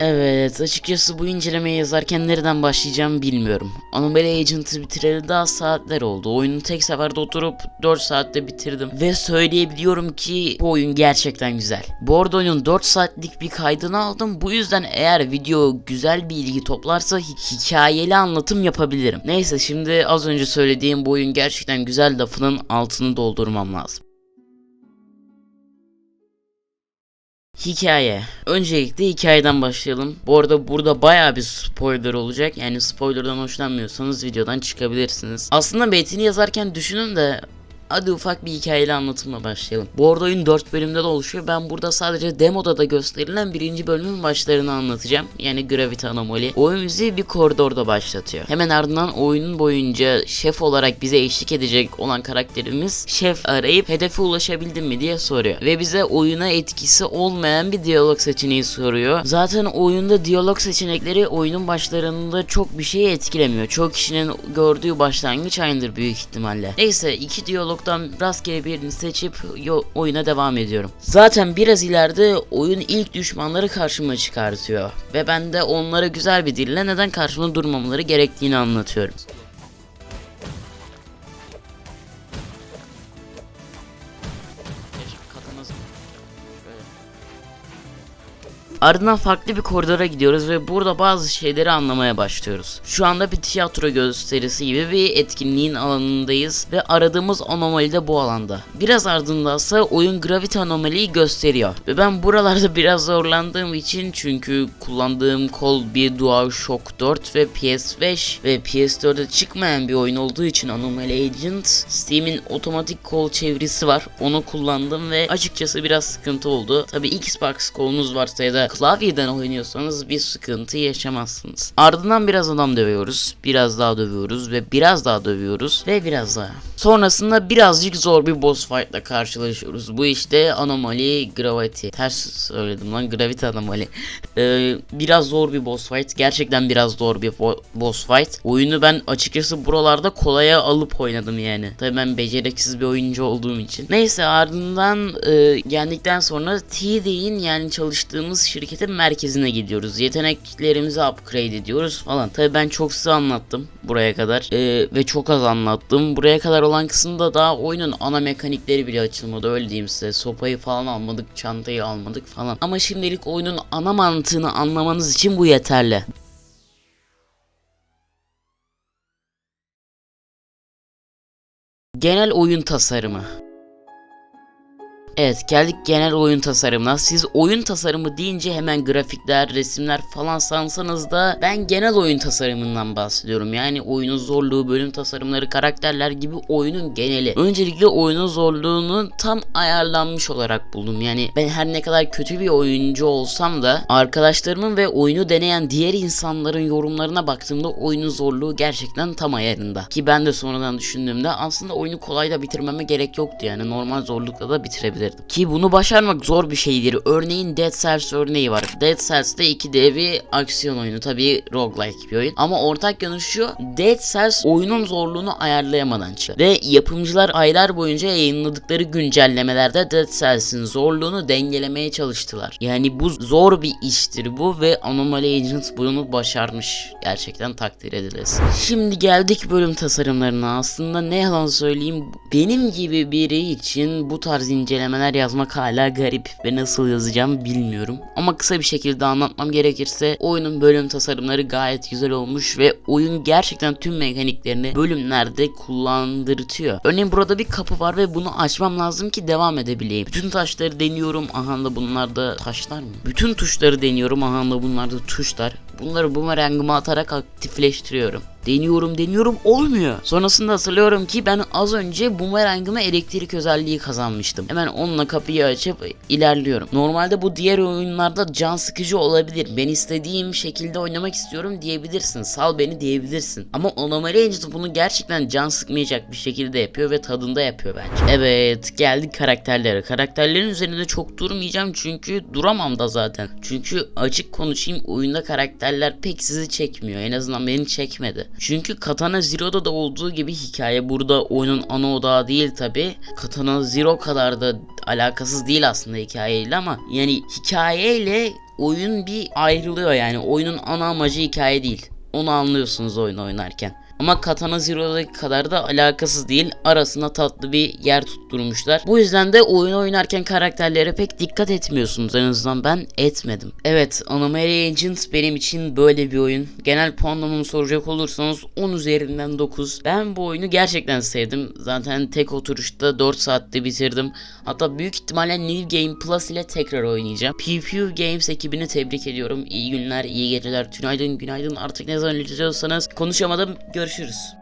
Evet açıkçası bu incelemeyi yazarken nereden başlayacağımı bilmiyorum. Anomaly Agent'ı bitireli daha saatler oldu. Oyunu tek seferde oturup 4 saatte bitirdim. Ve söyleyebiliyorum ki bu oyun gerçekten güzel. Bu arada oyunun 4 saatlik bir kaydını aldım. Bu yüzden eğer video güzel bir ilgi toplarsa hi- hikayeli anlatım yapabilirim. Neyse şimdi az önce söylediğim bu oyun gerçekten güzel lafının altını doldurmam lazım. Hikaye. Öncelikle hikayeden başlayalım. Bu arada burada baya bir spoiler olacak. Yani spoilerdan hoşlanmıyorsanız videodan çıkabilirsiniz. Aslında metni yazarken düşünün de Hadi ufak bir hikayeli anlatımla başlayalım. Bu arada oyun 4 bölümde de oluşuyor. Ben burada sadece demoda da gösterilen birinci bölümün başlarını anlatacağım. Yani Gravity Anomaly. Oyun bizi bir koridorda başlatıyor. Hemen ardından oyunun boyunca şef olarak bize eşlik edecek olan karakterimiz şef arayıp hedefe ulaşabildin mi diye soruyor. Ve bize oyuna etkisi olmayan bir diyalog seçeneği soruyor. Zaten oyunda diyalog seçenekleri oyunun başlarında çok bir şeyi etkilemiyor. Çoğu kişinin gördüğü başlangıç aynıdır büyük ihtimalle. Neyse iki diyalogdan rastgele birini seçip oyuna devam ediyorum. Zaten biraz ileride oyun ilk düşmanları karşıma çıkartıyor. Ve ben de onlara güzel bir dille neden karşımda durmamaları gerektiğini anlatıyorum. Ardından farklı bir koridora gidiyoruz ve burada bazı şeyleri anlamaya başlıyoruz. Şu anda bir tiyatro gösterisi gibi bir etkinliğin alanındayız ve aradığımız anomali de bu alanda. Biraz ardından ise oyun Gravity Anomali'yi gösteriyor. Ve ben buralarda biraz zorlandığım için çünkü kullandığım kol bir DualShock 4 ve PS5 ve PS4'e çıkmayan bir oyun olduğu için Anomaly Agent Steam'in otomatik kol çevirisi var. Onu kullandım ve açıkçası biraz sıkıntı oldu. Tabi Xbox kolunuz varsa ya da klavyeden oynuyorsanız bir sıkıntı yaşamazsınız. Ardından biraz adam dövüyoruz. Biraz daha dövüyoruz ve biraz daha dövüyoruz ve biraz daha. Sonrasında birazcık zor bir boss fight ile karşılaşıyoruz. Bu işte Anomaly Gravity. Ters söyledim lan Gravity Anomaly. Ee, biraz zor bir boss fight. Gerçekten biraz zor bir bo- boss fight. Oyunu ben açıkçası buralarda kolaya alıp oynadım yani. Tabii ben beceriksiz bir oyuncu olduğum için. Neyse ardından e, geldikten sonra TD'in yani çalıştığımız şirketin merkezine gidiyoruz. Yeteneklerimizi upgrade ediyoruz falan. Tabii ben çok size anlattım buraya kadar. Ee, ve çok az anlattım. Buraya kadar olan kısımda daha oyunun ana mekanikleri bile açılmadı öyle diyeyim size. Sopayı falan almadık, çantayı almadık falan. Ama şimdilik oyunun ana mantığını anlamanız için bu yeterli. Genel oyun tasarımı. Evet geldik genel oyun tasarımına. Siz oyun tasarımı deyince hemen grafikler, resimler falan sansanız da ben genel oyun tasarımından bahsediyorum. Yani oyunun zorluğu, bölüm tasarımları, karakterler gibi oyunun geneli. Öncelikle oyunun zorluğunu tam ayarlanmış olarak buldum. Yani ben her ne kadar kötü bir oyuncu olsam da arkadaşlarımın ve oyunu deneyen diğer insanların yorumlarına baktığımda oyunun zorluğu gerçekten tam ayarında. Ki ben de sonradan düşündüğümde aslında oyunu kolay da bitirmeme gerek yoktu yani normal zorlukla da bitirebilirdim. Ki bunu başarmak zor bir şeydir. Örneğin Dead Cells örneği var. Dead Cells'te 2D bir aksiyon oyunu. Tabii roguelike bir oyun. Ama ortak yanı şu. Dead Cells oyunun zorluğunu ayarlayamadan çıktı. Ve yapımcılar aylar boyunca yayınladıkları güncellemelerde Dead Cells'in zorluğunu dengelemeye çalıştılar. Yani bu zor bir iştir bu ve Anomaly Agents bunu başarmış. Gerçekten takdir edilesi. Şimdi geldik bölüm tasarımlarına. Aslında ne yalan söyleyeyim benim gibi biri için bu tarz incelemeler yazmak hala garip ve nasıl yazacağım bilmiyorum. Ama kısa bir şekilde anlatmam gerekirse oyunun bölüm tasarımları gayet güzel olmuş ve oyun gerçekten tüm mekaniklerini bölümlerde kullandırtıyor. Örneğin burada bir kapı var ve bunu açmam lazım ki devam edebileyim. Bütün taşları deniyorum. Aha da bunlar da taşlar mı? Bütün tuşları deniyorum. Aha da bunlar da tuşlar. Bunları bumerangıma atarak aktifleştiriyorum. Deniyorum deniyorum olmuyor. Sonrasında hatırlıyorum ki ben az önce bumerangıma elektrik özelliği kazanmıştım. Hemen onunla kapıyı açıp ilerliyorum. Normalde bu diğer oyunlarda can sıkıcı olabilir. Ben istediğim şekilde oynamak istiyorum diyebilirsin. Sal beni diyebilirsin. Ama Anomaly Agent bunu gerçekten can sıkmayacak bir şekilde yapıyor ve tadında yapıyor bence. Evet geldik karakterlere. Karakterlerin üzerinde çok durmayacağım çünkü duramam da zaten. Çünkü açık konuşayım oyunda karakterler pek sizi çekmiyor. En azından beni çekmedi. Çünkü Katana Zero'da da olduğu gibi hikaye burada oyunun ana odağı değil tabi. Katana Zero kadar da alakasız değil aslında hikayeyle ama yani hikayeyle oyun bir ayrılıyor yani. Oyunun ana amacı hikaye değil. Onu anlıyorsunuz oyun oynarken. Ama Katana Zero'daki kadar da alakasız değil. Arasına tatlı bir yer tutturmuşlar. Bu yüzden de oyun oynarken karakterlere pek dikkat etmiyorsunuz. En azından ben etmedim. Evet Anomaly Agent benim için böyle bir oyun. Genel puanlamamı soracak olursanız 10 üzerinden 9. Ben bu oyunu gerçekten sevdim. Zaten tek oturuşta 4 saatte bitirdim. Hatta büyük ihtimalle New Game Plus ile tekrar oynayacağım. PewPew Games ekibini tebrik ediyorum. İyi günler, iyi geceler, tünaydın, günaydın artık ne zaman izliyorsanız konuşamadım. Görüşürüz.